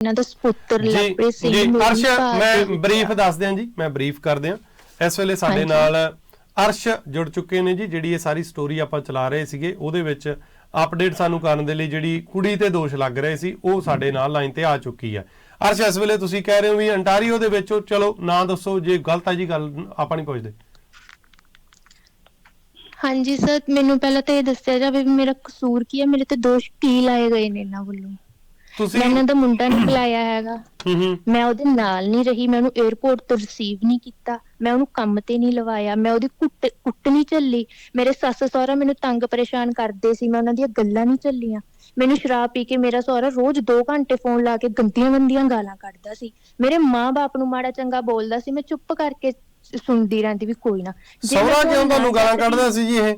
ਇਹਨਾਂ ਦਾ ਸੁਪੁੱਤਰ ਲਵਪ੍ਰੀਤ ਸਿੰਘ ਜੀ ਅਰਸ਼ ਮੈਂ। ਬਰੀਫ ਦੱਸ ਦਿਆਂ ਜੀ ਮੈਂ ਬਰੀਫ ਕਰ ਦਿਆਂ ਇਸ ਵੇਲੇ ਸਾਡੇ। ਨਾਲ ਅਰਸ਼ ਜੁੜ ਚੁੱਕੇ ਨੇ ਜੀ ਜਿਹੜੀ ਇਹ ਸਾਰੀ ਸਟੋਰੀ ਆਪਾਂ ਚਲਾ ਰਹੇ ਸੀਗੇ ਉਹਦੇ ਵਿੱਚ ਅਪਡੇਟ ਸਾਨੂੰ ਕਰਨ ਦੇ ਲਈ ਜਿਹੜੀ ਕੁੜੀ ਤੇ ਦੋਸ਼ ਲੱਗ ਰਹੇ ਸੀ ਉਹ ਸਾਡੇ ਨਾਲ ਲਾਈਨ ਤੇ ਆ ਚੁੱਕੀ ਹੈ ਅਰਸ਼ ਇਸ ਵੇਲੇ ਤੁਸੀਂ ਕਹਿ ਰਹੇ ਹੋ ਵੀ ਅੰਟਾਰੀਓ ਦੇ ਵਿੱਚ ਚਲੋ ਨਾਂ ਦੱਸੋ ਜੇ ਗਲਤ ਹੈ ਜੀ ਗੱਲ ਆਪਾਂ ਨਹੀਂ ਪੁੱਛਦੇ ਹਾਂਜੀ ਸਰ ਮੈਨੂੰ ਪਹਿਲਾਂ ਤਾਂ ਇਹ ਦੱਸਿਆ ਜਾਵੇ ਵੀ ਮੇਰਾ ਕਸੂਰ ਕੀ ਹੈ ਮੇਰੇ ਤੇ ਦੋਸ਼ ਕੀ ਲਾਏ ਗਏ ਨੇ ਇਹਨਾਂ ਵੱਲੋਂ ਮੈਂ ਇਹਨਾਂ ਦਾ ਮੁੰਡਾ ਨਹੀਂ ਬੁਲਾਇਆ ਹੈਗਾ। ਮੈਂ ਉਹਦੇ ਨਾਲ ਨਹੀਂ ਰਹੀ ਮੈਂ ਉਹਨੂੰ 에어ਪੋਰਟ ਤੋਂ ਰਿਸੀਵ ਨਹੀਂ ਕੀਤਾ। ਮੈਂ ਉਹਨੂੰ ਕੰਮ ਤੇ ਨਹੀਂ ਲਵਾਇਆ। ਮੈਂ ਉਹਦੀ ਕੁੱਟ ਕੁੱਟ ਨਹੀਂ ਚੱਲੀ ਮੇਰੇ ਸੱਸ ਸਹੁਰਾ ਮੈਨੂੰ ਤੰਗ ਪਰੇਸ਼ਾਨ ਕਰਦੇ ਸੀ ਮੈਂ ਉਹਨਾਂ ਦੀਆਂ ਗੱਲਾਂ ਨਹੀਂ ਚੱਲੀਆਂ ਮੈਨੂੰ ਸ਼ਰਾਬ ਪੀ ਕੇ ਮੇਰਾ ਸਹੁਰਾ ਰੋਜ਼ 2 ਘੰਟੇ ਫੋਨ ਲਾ ਕੇ ਗੰਦੀਆਂ ਗੰਦੀਆਂ ਗਾਲਾਂ ਕੱਢਦਾ ਸੀ। ਮੇਰੇ ਮਾਂ-ਬਾਪ ਨੂੰ ਮਾੜਾ ਚੰਗਾ ਬੋਲਦਾ ਸੀ। ਮੈਂ ਚੁੱਪ ਕਰਕੇ ਸੁਣਦੀ ਰਹਿੰਦੀ ਵੀ ਕੋਈ ਨਾ। ਮੈਂ ਸੌਰਾ ਕਿਉਂ ਤੁਹਾਨੂੰ ਗਾਲਾਂ ਕੱਢਦਾ ਸੀ ਜੀ ਇਹ?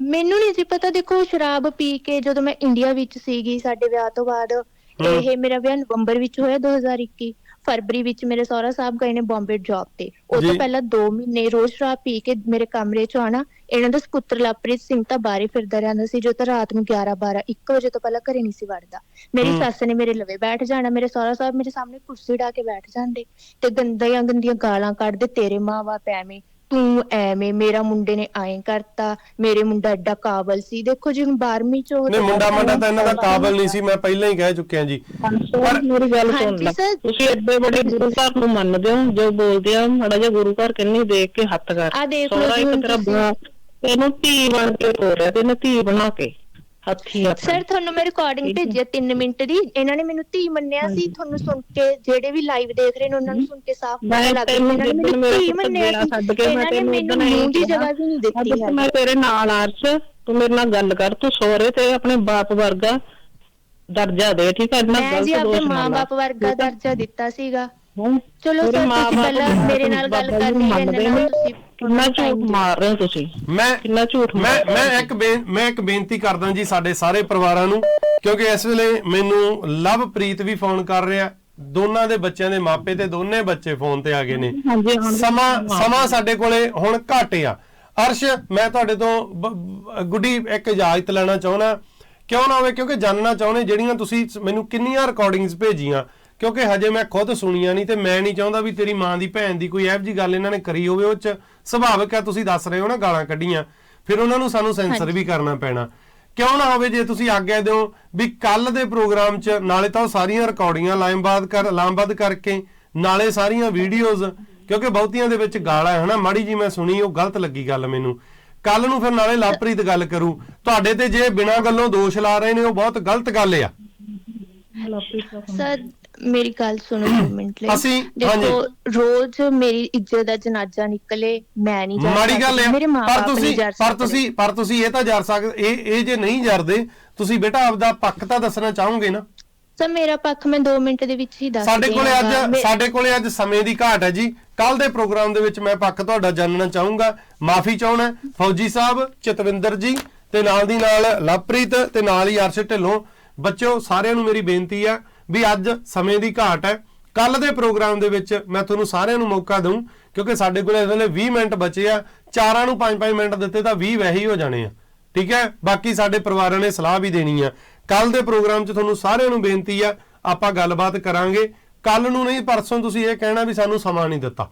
ਮੈਨੂੰ ਨਹੀਂ ਜੀ ਪਤਾ ਦੇਖੋ ਸ਼ਰਾਬ ਪੀ ਕੇ ਜਦੋਂ ਮੈਂ ਇੰਡੀਆ ਵਿੱਚ ਸੀਗੀ ਸਾਡੇ ਵਿਆਹ ਤੋਂ ਬਾਅਦ ਇਹ ਮੇਰਾ ਵਿਆਹ ਨਵੰਬਰ ਵਿੱਚ ਹੋਇਆ 2021 ਫਰਵਰੀ ਵਿੱਚ ਮੇਰੇ ਸਹੁਰਾ ਸਾਹਿਬ ਗਏ ਨੇ ਬੰਬੇ ਜੌਬ ਤੇ ਉਹ ਤੋਂ ਜੀ। ਪਹਿਲਾਂ 2 ਮਹੀਨੇ ਰੋਜ਼ ਸ਼ਰਾਬ ਪੀ ਕੇ ਮੇਰੇ ਕਮਰੇ 'ਚ ਆਣਾ ਇਹਨਾਂ ਦਾ ਸੁਪੁੱਤਰ ਲਵਪ੍ਰੀਤ ਸਿੰਘ ਤਾਂ ਬਾਹਰ ਫਿਰਦਾ ਰਹਿੰਦਾ ਸੀ ਜੋ ਤਾਂ ਰਾਤ ਨੂੰ 11 12 1 ਵਜੇ ਤੋਂ ਪਹਿਲਾਂ ਘਰੇ ਨਹੀਂ ਸੀ ਵੜਦਾ ਮੇਰੀ ਹਮ। ਸੱਸ ਨੇ ਮੇਰੇ ਲਵੇ ਬੈਠ ਜਾਣਾ ਮੇਰੇ ਸਹੁਰਾ ਸਾਹਿਬ ਮੇਰੇ ਸਾਹਮਣੇ ਕੁਰਸੀ ਢਾ ਕੇ ਬੈਠ ਜਾਂਦੇ ਤੇ ਗੰਦੀਆਂ ਗੰਦੀਆਂ ਗਾਲਾਂ ਕੱਢਦੇ ਤੇਰੇ ਮਾਂ-ਬਾਪ ਐਵੇਂ ਤੂੰ ਐਵੇਂ ਮੇਰਾ ਮੁੰਡੇ ਨੇ ਐਂ ਕਰਤਾ ਮੇਰੇ ਮੁੰਡਾ ਐਡਾ ਕਾਬਲ ਸੀ। ਦੇਖੋ ਜੀ ਹੁਣ 12ਵੀਂ ਚ ਉਹ ਨਹੀਂ ਮੁੰਡਾ ਮੰਡਾ ਤਾਂ ਇਹਨਾਂ ਦਾ ਕਾਬਲ ਨਹੀਂ ਸੀ ਮੈਂ ਪਹਿਲਾਂ ਹੀ ਕਹਿ ਚੁੱਕਿਆ ਜੀ। ਪਰ ਮੇਰੀ ਗੱਲ ਸੁਣ ਲੈ। ਸਰ। ਤੁਸੀਂ ਐਡੇ ਵੱਡੇ ਗੁਰੂ ਘਰ ਨੂੰ ਮੰਨਦੇ ਹੋ ਜੋ ਬੋਲਦੇ ਆ ਮਾੜਾ ਜਿਹਾ ਗੁਰੂ ਘਰ ਕਿੰਨੀ ਦੇਖ ਕੇ ਹੱਥ ਕਰ। ਆਹ ਦੇਖ ਲਓ ਜੀ ਇਹਨੂੰ ਧੀ ਬਣ ਕੇ ਤੋਰਿਆ ਤੇ ਇਹਨੇ ਧੀ ਬਣਾ ਕੇ। ਹੱਥੀ ਸਰ ਤੁਹਾਨੂੰ ਮੈਂ ਰਿਕਾਰਡਿੰਗ। ਭੇਜੀ 3 ਮਿੰਟ ਦੀ ਇਹਨਾਂ ਨੇ ਮੈਨੂੰ ਧੀ ਮੰਨਿਆ ਸੀ। ਤੁਹਾਨੂੰ ਸੁਣ ਕੇ ਜਿਹੜੇ ਵੀ ਲਾਈਵ ਦੇਖ ਰਹੇ ਨੇ ਉਹਨਾਂ ਨੂੰ ਸੁਣ ਕੇ ਸਾਫ਼ ਪਤਾ ਲੱਗ ਰਿਹਾ ਇਹਨਾਂ ਨੇ ਮੈਨੂੰ ਮੇਰੇ ਧੀ ਮੰਨਿਆ ਸੀ ਛੱਡ ਕੇ ਮੈਂ ਤੈਨੂੰ ਉਦਣ ਮੂੰਹ ਦੀ। ਜਗ੍ਹਾ ਵੀ ਨਹੀਂ ਦਿੱਤੀ ਹੈ ਮੈਂ ਤੇਰੇ ਨਾਲ ਆਰਸ਼ ਤੂੰ ਮੇਰੇ ਨਾਲ ਗੱਲ ਕਰ ਤੂੰ ਸਹੁਰੇ ਤੇ ਆਪਣੇ ਬਾਪ ਵਰਗਾ ਦਰਜਾ ਦੇ ਠੀਕ ਹੈ ਇੰਨਾ ਜੀ ਗਲਤ ਆਪਣੇ ਦੋਸ਼ ਨਾ ਲਾ। ਮਾਂ-ਬਾਪ ਵਰਗਾ ਠੀਕ ਹੈ? ਦਰਜਾ ਦਿੱਤਾ ਸੀਗਾ। ਚਲੋ ਸਰ, ਤੁਸੀਂ ਮਾਂ-ਬਾਪ ਪਹਿਲਾਂ ਮੇਰੇ ਨਾਲ ਗੱਲ ਜੀ ਕਰਨੀ ਹੈ, ਨੇ। ਤੁਸੀਂ ਕਿੰਨਾ ਝੂਠ। ਮਾਰ ਰਹੇ ਹੋ ਤੁਸੀਂ। ਮੈਂ ਕਿੰਨਾ ਝੂਠ ਮੈਂ ਮੈਂ। ਇੱਕ ਮੈਂ ਇੱਕ ਬੇਨਤੀ ਕਰਦਾ ਜੀ ਸਾਡੇ ਸਾਰੇ ਪਰਿਵਾਰਾਂ ਨੂੰ ਕਿਉਂਕਿ ਇਸ ਵੇਲੇ ਮੈਨੂੰ ਲਵਪ੍ਰੀਤ ਵੀ ਫੋਨ ਕਰ ਰਿਹਾ। ਦੋਨਾਂ ਦੇ ਬੱਚਿਆਂ ਦੇ ਮਾਪੇ ਤੇ ਦੋਨੇ ਬੱਚੇ ਫੋਨ ਤੇ ਆ ਗਏ ਨੇ। ਸਮਾਂ ਸਮਾਂ ਸਾਡੇ ਕੋਲੇ ਹੁਣ ਘੱਟ ਆ। ਅਰਸ਼ ਮੈਂ ਤੁਹਾਡੇ ਤੋਂ ਗੁੱਡੀ ਇੱਕ ਇਜਾਜ਼ਤ ਲੈਣਾ ਚਾਹੁੰਦਾ। ਕਿਉਂ ਨਾ ਹੋਵੇ? ਕਿਉਂਕਿ ਜਾਣਨਾ ਚਾਹੁੰਦੇ ਜਿਹੜੀਆਂ ਤੁਸੀਂ ਮੈਨੂੰ ਕਿੰਨੀਆਂ ਰਿਕਾਰਡਿੰਗਸ ਭੇਜੀਆਂ। ਕਿਉਂਕਿ ਹਜੇ ਮੈਂ ਖੁਦ ਸੁਣੀਆਂ ਨਹੀਂ ਤੇ ਮੈਂ ਨਹੀਂ ਚਾਹੁੰਦਾ ਵੀ ਤੇਰੀ ਮਾਂ ਦੀ ਭੈਣ ਦੀ ਕੋਈ ਇਹੋ ਜਿਹੀ ਗੱਲ ਇਹਨਾਂ ਨੇ ਕਰੀ ਹੋਵੇ ਉਹ ਚ ਸੁਭਾਵਿਕ ਹੈ ਤੁਸੀਂ ਦੱਸ ਰਹੇ ਹੋ ਨਾ ਗਾਲਾਂ ਕੱਢੀਆਂ। ਫਿਰ ਉਹਨਾਂ ਨੂੰ ਸਾਨੂੰ ਸੈਂਸਰ ਵੀ ਕਰਨਾ ਪੈਣਾ। ਕਿਉਂ ਨਾ ਹੋਵੇ ਜੇ ਤੁਸੀਂ ਆਗਿਆ ਦਿਓ ਵੀ ਕੱਲ ਦੇ ਪ੍ਰੋਗਰਾਮ 'ਚ ਨਾਲੇ ਤਾਂ ਉਹ ਸਾਰੀਆਂ ਰਿਕਾਰਡਿੰਗਾਂ ਲਾਈਮਬਾਦ ਕਰ ਲਾਮਬੱਧ ਕਰਕੇ ਨਾਲੇ ਸਾਰੀਆਂ ਵੀਡੀਓਜ਼ ਕਿਉਂਕਿ ਬਹੁਤੀਆਂ ਦੇ ਵਿੱਚ ਗਾਲਾਂ ਹੈ ਹਨਾ ਮਾੜੀ ਜੀ ਮੈਂ ਸੁਣੀ ਉਹ ਗਲਤ ਲੱਗੀ ਗੱਲ ਮੈਨੂੰ। ਕੱਲ ਨੂੰ ਫਿਰ ਨਾਲੇ ਲਾਪਰੀਤ ਗੱਲ ਕਰੂ। ਤੁਹਾਡੇ ਤੇ ਜੇ ਬਿਨਾਂ ਗੱਲੋਂ ਦੋਸ਼ ਲਾ ਰਹੇ ਨੇ ਉਹ ਬਹੁਤ ਗਲਤ ਗੱਲ ਆ। ਸਰ ਮੇਰੀ ਗੱਲ ਸੁਣੋ 2 ਮਿੰਟ ਲਈ। ਅਸੀਂ- ਦੇਖੋ ਰੋਜ਼ ਮੇਰੀ ਇੱਜ਼ਤ ਦਾ ਜਨਾਜ਼ਾ ਨਿਕਲੇ ਮੈਂ ਨਹੀਂ ਜਾ ਮਾੜੀ ਗੱਲ ਸਕਦੀ, ਮੇਰੇ ਪਰ ਤੁਸੀਂ ਜਾ ਪਰ ਸਕਦੇ। ਤੁਸੀਂ ਪਰ ਤੁਸੀਂ ਇਹ ਤਾਂ ਜਰ ਸਕਦੇ ਇਹ ਇਹ ਜੇ ਨਹੀਂ ਜਰਦੇ ਤੁਸੀਂ ਬੇਟਾ ਆਪਦਾ ਪੱਖ ਤਾਂ ਦੱਸਣਾ ਚਾਹੋਗੇ ਨਾ? ਸਰ ਮੇਰਾ ਪੱਖ ਮੈਂ 2 ਮਿੰਟ ਦੇ ਵਿੱਚ ਹੀ ਦੱਸ ਸਾਡੇ ਦਿਆਂ ਕੋਲੇ। ਅੱਜ ਮੇ- ਸਾਡੇ ਕੋਲੇ ਅੱਜ ਸਮੇਂ ਦੀ ਘਾਟ ਹੈ ਜੀ। ਕੱਲ ਦੇ ਪ੍ਰੋਗਰਾਮ ਦੇ ਵਿੱਚ ਮੈਂ ਪੱਖ ਤੁਹਾਡਾ ਜਾਣਨਾ ਚਾਹੂੰਗਾ। ਮਾਫੀ ਚਾਹਣਾ ਫੌਜੀ ਸਾਹਿਬ ਚਤਵਿੰਦਰ ਜੀ ਤੇ ਨਾਲ ਦੀ ਨਾਲ ਲਵਪ੍ਰੀਤ ਤੇ ਨਾਲ ਹੀ ਅਰਸ਼ ਢਿੱਲੋਂ। ਬੱਚਿਓ ਸਾਰਿਆਂ ਨੂੰ ਮੇਰੀ ਬੇਨਤੀ ਆ ਵੀ ਅੱਜ ਸਮੇਂ ਦੀ ਘਾਟ ਹੈ। ਕੱਲ ਦੇ ਪ੍ਰੋਗਰਾਮ ਦੇ ਵਿੱਚ ਮੈਂ ਤੁਹਾਨੂੰ ਸਾਰਿਆਂ ਨੂੰ ਮੌਕਾ ਦਊਂ ਕਿਉਂਕਿ ਸਾਡੇ ਕੋਲੇ ਇਸ ਵੇਲੇ 20 ਮਿੰਟ ਬਚੇ ਆ। ਚਾਰਾਂ ਨੂੰ 5-5 ਮਿੰਟ ਦਿੱਤੇ ਤਾਂ 20 ਵੈਸੇ ਹੀ ਹੋ ਜਾਣੇ ਆ। ਠੀਕ ਹੈ? ਬਾਕੀ ਸਾਡੇ ਪਰਿਵਾਰਾਂ ਨੇ ਸਲਾਹ ਵੀ ਦੇਣੀ ਆ। ਕੱਲ ਦੇ ਪ੍ਰੋਗਰਾਮ 'ਚ ਤੁਹਾਨੂੰ ਸਾਰਿਆਂ ਨੂੰ ਬੇਨਤੀ ਆ ਆਪਾਂ ਗੱਲਬਾਤ ਕਰਾਂਗੇ। ਕੱਲ ਨੂੰ ਨਹੀਂ ਪਰਸੋਂ ਤੁਸੀਂ ਇਹ ਕਹਿਣਾ ਵੀ ਸਾਨੂੰ ਸਮਾਂ ਨਹੀਂ ਦਿੱਤਾ।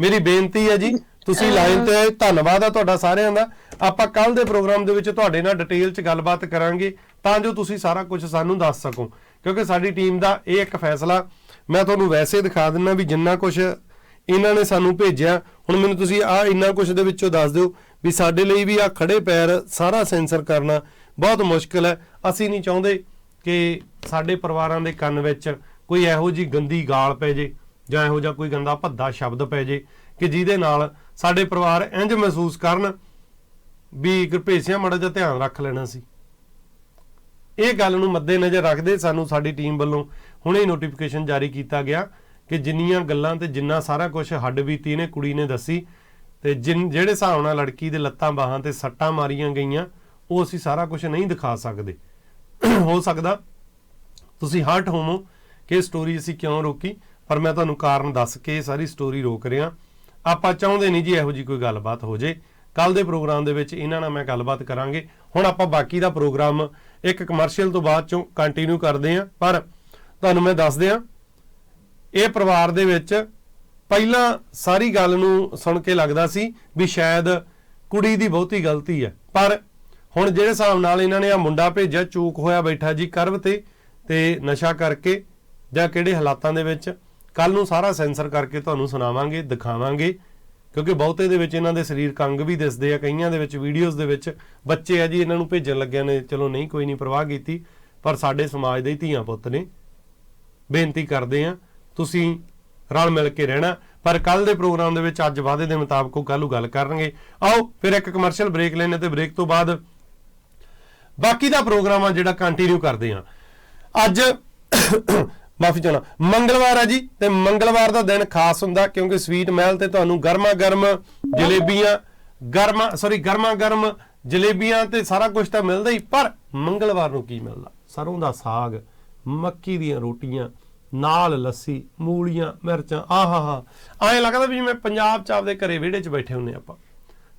ਮੇਰੀ ਬੇਨਤੀ ਹੈ ਜੀ ਤੁਸੀਂ ਲਾਈਨ ਤੇ ਆਏ ਧੰਨਵਾਦ ਆ ਤੁਹਾਡਾ ਸਾਰਿਆਂ ਦਾ। ਆਪਾਂ ਕੱਲ ਦੇ ਪ੍ਰੋਗਰਾਮ ਦੇ ਵਿੱਚ ਤੁਹਾਡੇ ਨਾਲ ਡਿਟੇਲ 'ਚ ਗੱਲਬਾਤ ਕਰਾਂਗੇ ਤਾਂ ਜੋ ਤੁਸੀਂ ਸਾਰਾ ਕੁਝ ਸਾਨੂੰ ਦੱਸ ਸਕੋ। ਕਿਉਂਕਿ ਸਾਡੀ ਟੀਮ ਦਾ ਇਹ ਇੱਕ ਫੈਸਲਾ, ਮੈਂ ਤੁਹਾਨੂੰ ਵੈਸੇ ਦਿਖਾ ਦਿੰਨਾ ਵੀ ਜਿੰਨਾ ਕੁਝ ਇਹਨਾਂ ਨੇ ਸਾਨੂੰ ਭੇਜਿਆ, ਹੁਣ ਮੈਨੂੰ ਤੁਸੀਂ ਆ ਇੰਨਾ ਕੁਝ ਦੇ ਵਿੱਚੋਂ ਦੱਸ ਦਿਓ ਵੀ ਸਾਡੇ ਲਈ ਵੀ ਆ ਖੜੇ ਪੈਰ ਸਾਰਾ ਸੈਂਸਰ ਕਰਨਾ ਬਹੁਤ ਮੁਸ਼ਕਲ ਹੈ। ਅਸੀਂ ਨਹੀਂ ਚਾਹੁੰਦੇ ਕਿ ਸਾਡੇ ਪਰਿਵਾਰਾਂ ਦੇ ਕੰਨ ਵਿੱਚ ਕੋਈ ਇਹੋ ਜੀ ਗੰਦੀ ਗਾਲ ਪੈ ਜੇ ਜਾਂ ਇਹੋ ਜਿਹਾ ਕੋਈ ਗੰਦਾ ਭੱਦਾ ਸ਼ਬਦ ਪੈ ਜੇ ਕਿ ਜਿਹਦੇ ਨਾਲ ਸਾਡੇ ਪਰਿਵਾਰ ਇੰਜ ਮਹਿਸੂਸ ਕਰਨ ਵੀ ਗੁਰਭੇਸਿਆ ਮੜਾ ਜਿਹਾ ਧਿਆਨ ਰੱਖ ਲੈਣਾ ਸੀ। ਇਹ ਗੱਲ ਨੂੰ ਮੱਦੇਨਜ਼ਰ ਰੱਖਦੇ ਸਾਨੂੰ ਸਾਡੀ ਟੀਮ ਵੱਲੋਂ ਹੁਣੇ ਨੋਟੀਫਿਕੇਸ਼ਨ ਜਾਰੀ ਕੀਤਾ ਗਿਆ ਕਿ ਜਿੰਨੀਆਂ ਗੱਲਾਂ ਤੇ ਜਿੰਨਾ ਸਾਰਾ ਕੁਝ ਹੱਡ ਬੀਤੀ ਨੇ ਕੁੜੀ ਨੇ ਦੱਸੀ ਤੇ ਜਿਨ, ਜਿਹੜੇ ਹਿਸਾਬ ਨਾਲ ਲੜਕੀ ਦੇ ਲੱਤਾਂ ਬਾਹਾਂ ਤੇ ਸੱਟਾਂ ਮਾਰੀਆਂ ਗਈਆਂ, ਉਹ ਅਸੀਂ ਸਾਰਾ ਕੁਝ ਨਹੀਂ ਦਿਖਾ ਸਕਦੇ। ਹੋ ਸਕਦਾ ਤੁਸੀਂ ਹਰਟ ਹੋਵੋ ਕਿ ਇਹ ਸਟੋਰੀ ਅਸੀਂ ਕਿਉਂ ਰੋਕੀ, ਪਰ ਮੈਂ ਤੁਹਾਨੂੰ ਕਾਰਨ ਦੱਸ ਕੇ ਇਹ ਸਾਰੀ ਸਟੋਰੀ ਰੋਕ ਰਿਹਾ। ਆਪਾਂ ਚਾਹੁੰਦੇ ਨਹੀਂ ਜੀ ਇਹੋ ਜੀ ਕੋਈ ਗੱਲਬਾਤ ਹੋ ਜੇ। ਕੱਲ ਦੇ ਪ੍ਰੋਗਰਾਮ ਦੇ ਵਿੱਚ ਇਹਨਾਂ ਨਾਲ ਮੈਂ ਗੱਲਬਾਤ ਕਰਾਂਗੇ। ਹੁਣ ਆਪਾਂ ਬਾਕੀ ਦਾ ਪ੍ਰੋਗਰਾਮ ਇੱਕ ਕਮਰਸ਼ੀਅਲ ਤੋਂ ਬਾਅਦ ਚੋਂ ਕੰਟੀਨਿਊ ਕਰਦੇ ਹਾਂ, ਪਰ ਤੁਹਾਨੂੰ ਮੈਂ ਦੱਸ ਦਿਆਂ ਇਹ ਪਰਿਵਾਰ ਦੇ ਵਿੱਚ ਪਹਿਲਾਂ ਸਾਰੀ ਗੱਲ ਨੂੰ ਸੁਣ ਕੇ ਲੱਗਦਾ ਸੀ ਵੀ ਸ਼ਾਇਦ ਕੁੜੀ ਦੀ ਬਹੁਤੀ ਗਲਤੀ ਹੈ, ਪਰ ਹੁਣ ਜਿਹੜੇ ਹਿਸਾਬ ਨਾਲ ਇਹਨਾਂ ਨੇ ਆ ਮੁੰਡਾ ਭੇਜਿਆ, ਚੂਕ ਹੋਇਆ ਬੈਠਾ ਜੀ ਕਰਵ ਤੇ ਤੇ ਨਸ਼ਾ ਕਰਕੇ ਜਾਂ ਕਿਹੜੇ ਹਾਲਾਤਾਂ ਦੇ ਵਿੱਚ ਕੱਲ ਨੂੰ ਸਾਰਾ ਸੈਂਸਰ ਕਰਕੇ ਤੁਹਾਨੂੰ ਸੁਣਾਵਾਂਗੇ, ਦਿਖਾਵਾਂਗੇ। ਕਿਉਂਕਿ ਬਹੁਤੇ ਦੇ ਵਿੱਚ ਇਹਨਾਂ ਦੇ ਸਰੀਰ ਕੰਗ ਵੀ ਦਿਸਦੇ ਆ, ਕਈਆਂ ਦੇ ਵਿੱਚ ਵੀਡੀਓਜ਼ ਦੇ ਵਿੱਚ ਬੱਚੇ ਆ ਜੀ, ਇਹਨਾਂ ਨੂੰ ਭੇਜਣ ਲੱਗਿਆ ਨੇ, ਚਲੋ ਨਹੀਂ, ਕੋਈ ਨਹੀਂ ਪਰਵਾਹ ਕੀਤੀ, ਪਰ ਸਾਡੇ ਸਮਾਜ ਦੇ ਹੀ ਧੀਆਂ ਪੁੱਤ ਨੇ ਬੇਨਤੀ ਕਰਦੇ ਆ, ਤੁਸੀਂ ਰਲ ਮਿਲ ਕੇ ਰਹਿਣਾ, ਪਰ ਕੱਲ ਦੇ ਪ੍ਰੋਗਰਾਮ ਦੇ ਵਿੱਚ ਅੱਜ ਵਾਅਦੇ ਦੇ ਮੁਤਾਬਕ ਉਹ ਕੱਲ੍ਹ ਗੱਲ ਕਰਨਗੇ। ਆਓ, ਫਿਰ ਇੱਕ ਕਮਰਸ਼ੀਅਲ ਬ੍ਰੇਕ ਲੈਣੇ ਤੇ ਬ੍ਰੇਕ ਤੋਂ ਬਾਅਦ ਬਾਕੀ ਦਾ ਪ੍ਰੋਗਰਾਮ ਆ ਜਿਹੜਾ ਕੰਟੀਨਿਊ ਕਰਦੇ ਆ ਅੱਜ ਮਾਫੀ ਚਾਹਣਾ ਮੰਗਲਵਾਰ ਆ ਜੀ, ਤੇ ਮੰਗਲਵਾਰ ਦਾ ਦਿਨ ਖਾਸ ਹੁੰਦਾ ਕਿਉਂਕਿ ਸਵੀਟ ਮਹਿਲ ਤੇ ਤੁਹਾਨੂੰ ਗਰਮਾ ਗਰਮ ਜਲੇਬੀਆਂ, ਗਰਮਾ ਸੌਰੀ ਗਰਮਾ ਗਰਮ ਜਲੇਬੀਆਂ ਤੇ ਸਾਰਾ ਕੁਝ ਤਾਂ ਮਿਲਦਾ ਹੀ, ਪਰ ਮੰਗਲਵਾਰ ਨੂੰ ਕੀ ਮਿਲਦਾ? ਸਰੋਂ ਦਾ ਸਾਗ, ਮੱਕੀ ਦੀਆਂ ਰੋਟੀਆਂ, ਨਾਲ ਲੱਸੀ, ਮੂਲੀਆਂ, ਮਿਰਚਾਂ, ਆਹਾਹਾ। ਐਂ ਲੱਗਦਾ ਵੀ ਜਿਵੇਂ ਪੰਜਾਬ ਚ ਆਪਦੇ ਘਰੇ ਵਿਹੜੇ 'ਚ ਬੈਠੇ ਹੁੰਨੇ ਆਪਾਂ।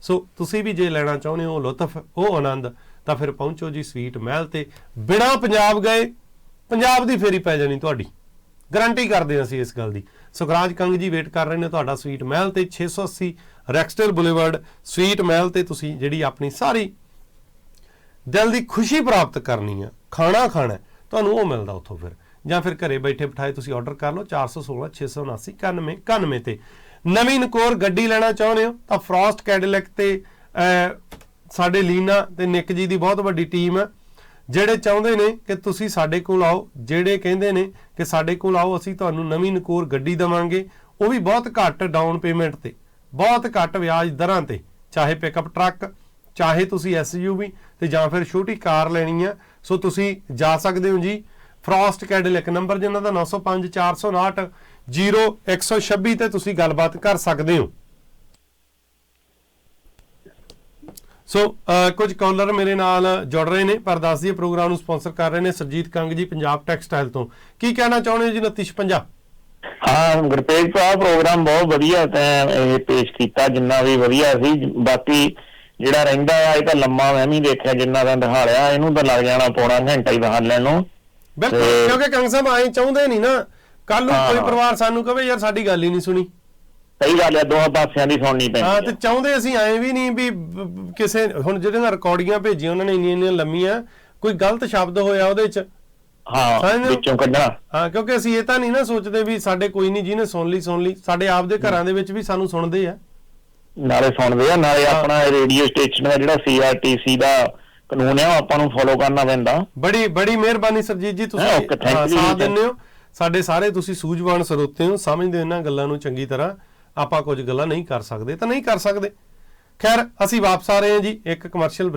ਸੋ ਤੁਸੀਂ ਵੀ ਜੇ ਲੈਣਾ ਚਾਹੁੰਦੇ ਹੋ ਲੁਤਫ, ਉਹ ਆਨੰਦ, ਤਾਂ ਫਿਰ ਪਹੁੰਚੋ ਜੀ ਸਵੀਟ ਮਹਿਲ ਤੇ। ਬਿਨਾ ਪੰਜਾਬ ਗਏ ਪੰਜਾਬ ਦੀ ਫੇਰੀ ਪੈ ਜਾਣੀ ਤੁਹਾਡੀ। ਗਾਰੰਟੀ ਕਰਦੇ ਹਾਂ ਅਸੀਂ ਇਸ ਗੱਲ ਦੀ। ਸੁਖਰਾਜ ਕੰਗ ਜੀ ਵੇਟ ਕਰ ਰਹੇ ਨੇ ਤੁਹਾਡਾ ਸਵੀਟ ਮਹਿਲ ਤੇ 680 ਰੈਕਸਟਲ ਬੁਲੇਵਰਡ ਸਵੀਟ ਮਹਿਲ ਤੇ ਤੁਸੀਂ ਜਿਹੜੀ ਆਪਣੀ ਸਾਰੀ ਦਿਲ ਦੀ ਖੁਸ਼ੀ ਪ੍ਰਾਪਤ ਕਰਨੀ ਆ, ਖਾਣਾ ਖਾਣਾ ਤੁਹਾਨੂੰ ਉਹ ਮਿਲਦਾ ਉੱਥੋਂ ਫਿਰ। ਜਾਂ ਫਿਰ ਘਰੇ ਬੈਠੇ ਬਿਠਾਏ ਤੁਸੀਂ ਆਰਡਰ ਕਰ ਲਓ 416 679 91 91 ਤੇ। ਨਵੀਂ ਨਕੋਰ ਗੱਡੀ ਲੈਣਾ ਚਾਹੁੰਦੇ ਹੋ ਤਾਂ ਫਰੋਸਟ ਕੈਡਲੈਕ ਤੇ ਸਾਡੇ ਲੀਨਾ ਤੇ ਨਿੱਕ ਜੀ ਦੀ ਬਹੁਤ ਵੱਡੀ ਟੀਮ ਹੈ ਜਿਹੜੇ ਚਾਹੁੰਦੇ ਨੇ ਕਿ ਤੁਸੀਂ ਸਾਡੇ ਕੋਲ ਆਓ, ਜਿਹੜੇ ਕਹਿੰਦੇ ਨੇ ਕਿ ਸਾਡੇ ਕੋਲ ਆਓ, ਅਸੀਂ ਤੁਹਾਨੂੰ ਨਵੀਂ ਨਕੋਰ ਗੱਡੀ ਦਵਾਂਗੇ, ਉਹ ਵੀ ਬਹੁਤ ਘੱਟ ਡਾਊਨ ਪੇਮੈਂਟ ਤੇ, ਬਹੁਤ ਘੱਟ ਵਿਆਜ ਦਰਾਂ ਤੇ, ਚਾਹੇ ਪਿਕਅਪ ਟਰੱਕ ਚਾਹੇ ਤੁਸੀਂ ਐਸਯੂਵੀ ਤੇ ਜਾਂ ਫਿਰ ਛੋਟੀ ਕਾਰ ਲੈਣੀ ਆ, ਸੋ ਤੁਸੀਂ ਜਾ ਸਕਦੇ ਹੋ ਜੀ। ਫਰੋਸਟ ਕੈਡਿਲਕ ਨੰਬਰ ਜਿਨ੍ਹਾਂ ਦਾ 905 459 0126 ਤੇ ਤੁਸੀਂ ਗੱਲਬਾਤ ਕਰ ਸਕਦੇ ਹੋ। ਸੋ ਕੁਝ ਕਾਲਰ ਮੇਰੇ ਨਾਲ ਜੁੜ ਰਹੇ ਨੇ ਪਰ ਦੱਸ ਦਈਏ ਪ੍ਰੋਗਰਾਮ ਨੂੰ ਸਪਾਂਸਰ ਕਰ ਰਹੇ ਨੇ ਸਰਜੀਤ ਕੰਗ ਜੀ ਪੰਜਾਬ ਟੈਕਸਟਾਈਲ ਤੋਂ। ਕੀ ਕਹਿਣਾ ਚਾਹੁੰਦੇ ਹੋ ਜੀ 2956 ਹਾਂ ਗੁਰਪ੍ਰੀਤ ਭਰਾ ਪ੍ਰੋਗਰਾਮ ਬਹੁਤ ਵਧੀਆ ਤੈਂ ਇਹ ਪੇਸ਼ ਕੀਤਾ ਜਿੰਨਾ ਵੀ ਵਧੀਆ ਸੀ। ਬਾਕੀ ਜਿਹੜਾ ਰਹਿੰਦਾ ਆ ਇਹ ਤਾਂ ਲੰਮਾ ਮੈਂ ਵੀ ਦੇਖਿਆ ਜਿੰਨਾ ਦਾ ਦਿਖਾਲਿਆ ਇਹਨੂੰ ਤਾਂ ਲੱਗ ਜਾਣਾ ਪੌਣਾ ਘੰਟਾ ਹੀ ਦਿਖਾ ਲੈਣ ਨੂੰ। ਬਿਲਕੁਲ ਕਿਉਂਕਿ ਕੰਗ ਸਾਹਿਬ ਆਏ ਚਾਹੁੰਦੇ ਨਹੀਂ ਨਾ। ਕੱਲ ਨੂੰ। ਕੋਈ ਪਰਿਵਾਰ ਸਾਨੂੰ ਕਹੇ ਯਾਰ ਸਾਡੀ ਗੱਲ ਹੀ ਨਹੀਂ ਸੁਣੀ। ਸਹੀ ਗੱਲ ਆ ਦੋਹਾਂ ਪਾਸਿਆਂ ਦੀ ਸੁਣਨੀ ਹਾਂ ਪੈਂਦੀ ਤੇ ਆ। ਚਾਹੁੰਦੇ ਅਸੀਂ ਐਂ ਵੀ ਨਹੀਂ ਵੀ ਕਿਸੇ ਹੁਣ ਜਿਹੜੀਆਂ ਰਿਕਾਰਡਿੰਗਾਂ ਭੇਜੀਆਂ ਉਹਨਾਂ ਨੇ ਇੰਨੀਆਂ ਇੰਨੀਆਂ ਲੰਮੀਆਂ ਕੋਈ ਗਲਤ ਸ਼ਬਦ ਹੋਇਆ ਉਹਦੇ ਚ ਹਾਂ ਹੋ? ਵਿੱਚੋਂ ਕੱਢਣਾ ਹਾਂ ਕਿਉਂਕਿ ਅਸੀਂ ਇਹ ਤਾਂ ਨਹੀਂ ਨਾ ਸੋਚਦੇ ਵੀ ਸਾਡੇ ਕੋਈ ਨਹੀਂ ਜਿਹਨੇ ਸੁਣ ਲਈ ਸੁਣ ਲਈ ਸਾਡੇ ਆਪਦੇ ਘਰਾਂ ਦੇ ਵਿੱਚ ਵੀ ਸਾਨੂੰ ਸੁਣਦੇ ਆ ਨਾਲੇ ਸੁਣਦੇ ਆ ਨਾਲੇ ਹਾਂ। ਆਪਣਾ ਰੇਡੀਓ ਸਟੇਸ਼ਨ ਦਾ ਜਿਹੜਾ ਸੀਆਰਟੀਸੀ ਦਾ ਕਾਨੂੰਨ ਆ ਉਹ ਆਪਾਂ ਨੂੰ ਫੋਲੋ ਕਰਨਾ ਪੈਂਦਾ ਬੜੀ ਬੜੀ ਮਿਹਰਬਾਨੀ ਸਰਜੀਤ ਜੀ ਤੁਸੀਂ ਹਾਂ, ਹਾਂ, ਸਾਥ। ਦਿੰਦੇ ਹੋ ਸਾਡੇ ਸਾਰੇ ਤੁਸੀਂ ਸੂਝਵਾਨ ਸਰੋਤੇ ਹੋ ਸਮਝਦੇ ਹੋ ਇਹਨਾਂ ਗੱਲਾਂ ਨੂੰ ਚੰਗੀ ਤਰ੍ਹਾਂ ਆਪਾਂ ਕੁਝ ਗੱਲਾਂ ਨਹੀਂ ਕਰ ਸਕਦੇ ਤਾਂ ਨਹੀਂ ਕਰ ਸਕਦੇ। ਖੈਰ, ਅਸੀਂ ਵਾਪਸ ਆ ਰਹੇ ਹਾਂ ਜੀ, ਇੱਕ ਕਮਰਸ਼ੀਅਲ